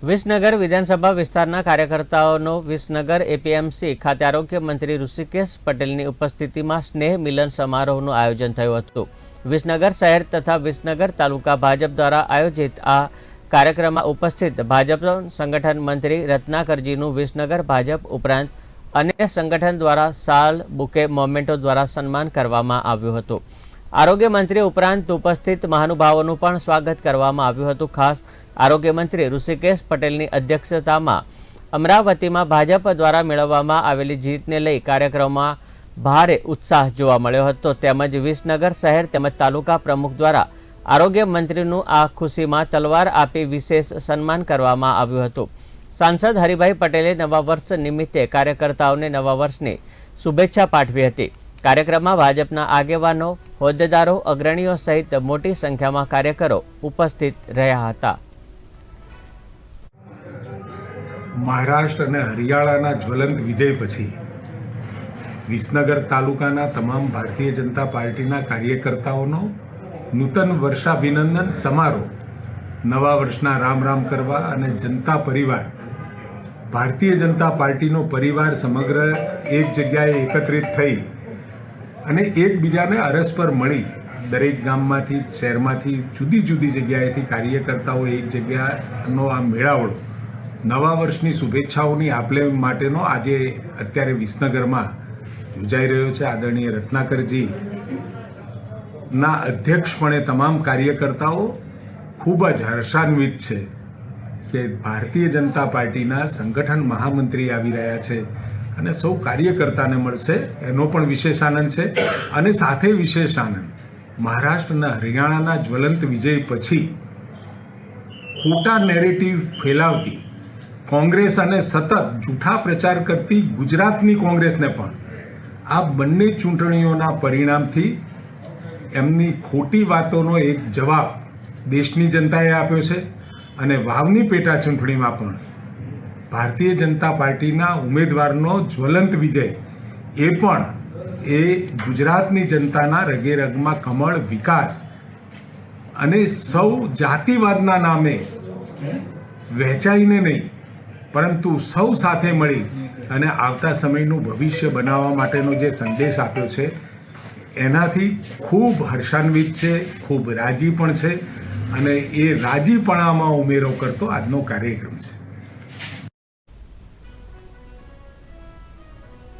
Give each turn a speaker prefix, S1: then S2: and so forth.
S1: વિસનગર વિધાનસભા વિસ્તારના કાર્યકર્તાઓનો વિસનગર એપીએમસી ખાતે આરોગ્ય મંત્રી ઋષિકેશ પટેલની ઉપસ્થિતિમાં સ્નેહ મિલન સમારોહનું આયોજન થયું હતું. વિસનગર શહેર તથા વિસનગર તાલુકા ભાજપ દ્વારા આયોજિત આ કાર્યક્રમમાં ઉપસ્થિત ભાજપ સંગઠન મંત્રી રત્નાકરજીનું વિસનગર ભાજપ ઉપરાંત અન્ય સંગઠન દ્વારા સાલ બુકે મોમેન્ટો દ્વારા સન્માન કરવામાં આવ્યું હતું. આરોગ્ય મંત્રી ઉપરાંત ઉપસ્થિત મહાનુભાવોનું પણ સ્વાગત કરવામાં આવ્યું હતું. ખાસ આરોગ્ય મંત્રી ઋષિકેશ પટેલની અધ્યક્ષતામાં અમરાવતીમાં ભાજપ દ્વારા મેળવવામાં આવેલી જીતને લઈ કાર્યક્રમમાં ભારે ઉત્સાહ જોવા મળ્યો હતો. તેમજ વિસનગર શહેર તેમજ તાલુકા પ્રમુખ દ્વારા આરોગ્ય મંત્રીનું આ ખુશીમાં તલવાર આપી વિશેષ સન્માન કરવામાં આવ્યું હતું. સાંસદ હરિભાઈ પટેલે નવા વર્ષ નિમિત્તે કાર્યકર્તાઓને નવા વર્ષની શુભેચ્છા પાઠવી હતી. કાર્યક્રમમાં ભાજપના આગેવાનો, હોદ્દેદારો, અગ્રણીઓ સહિત મોટી સંખ્યામાં કાર્યકરો ઉપસ્થિત રહ્યા હતા.
S2: મહારાષ્ટ્ર અને હરિયાણાના જ્વલંત વિજય પછી વિસનગર તાલુકાના તમામ ભારતીય જનતા પાર્ટીના કાર્યકર્તાઓનો નૂતન વર્ષાભિનંદન સમારોહ નવા વર્ષના રામ રામ કરવા અને જનતા પરિવાર, ભારતીય જનતા પાર્ટીનો પરિવાર સમગ્ર એક જગ્યાએ એકત્રિત થઈ અને એકબીજાને અરસપર મળી. દરેક ગામમાંથી, શહેરમાંથી જુદી જુદી જગ્યાએથી કાર્યકર્તાઓ એક જગ્યાનો આ મેળાવડો. નવા વર્ષની શુભેચ્છાઓની આપલે માટેનો આજે અત્યારે વિસનગરમાં યોજાઈ રહ્યો છે આદરણીય રત્નાકરજી. ના અધ્યક્ષપણે તમામ કાર્યકર્તાઓ ખૂબ જ હર્ષાન્વિત છે કે ભારતીય જનતા પાર્ટીના સંગઠન મહામંત્રી આવી રહ્યા છે. અને સૌ કાર્યકર્તાને મળશે, એનો પણ વિશેષ આનંદ છે. અને સાથે વિશેષ આનંદ, મહારાષ્ટ્રના હરિયાણાના જ્વલંત વિજય પછી ખોટા નેરેટિવ ફેલાવતી કોંગ્રેસ અને સતત જૂઠા પ્રચાર કરતી ગુજરાતની કોંગ્રેસને પણ, આ બંને ચૂંટણીઓના પરિણામથી એમની ખોટી વાતોનો એક જવાબ દેશની જનતાએ આપ્યો છે. અને વાવની પેટા ચૂંટણીમાં પણ ભારતીય જનતા પાર્ટીના ઉમેદવારનો જ્વલંત વિજય. એ પણ એ ગુજરાતની જનતાના રગે રગમાં કમળ વિકાસ અને સૌ જાતિવાદના નામે વહેંચાઈને નહીં, પરંતુ સૌ સાથે મળી અને આવતા સમયનું ભવિષ્ય બનાવવા માટેનો જે સંદેશ આપ્યો છે, એનાથી ખૂબ હર્ષાન્વિત છે, ખૂબ રાજી પણ છે અને એ રાજીપણામાં ઉમેરો કરતો આજનો કાર્યક્રમ છે.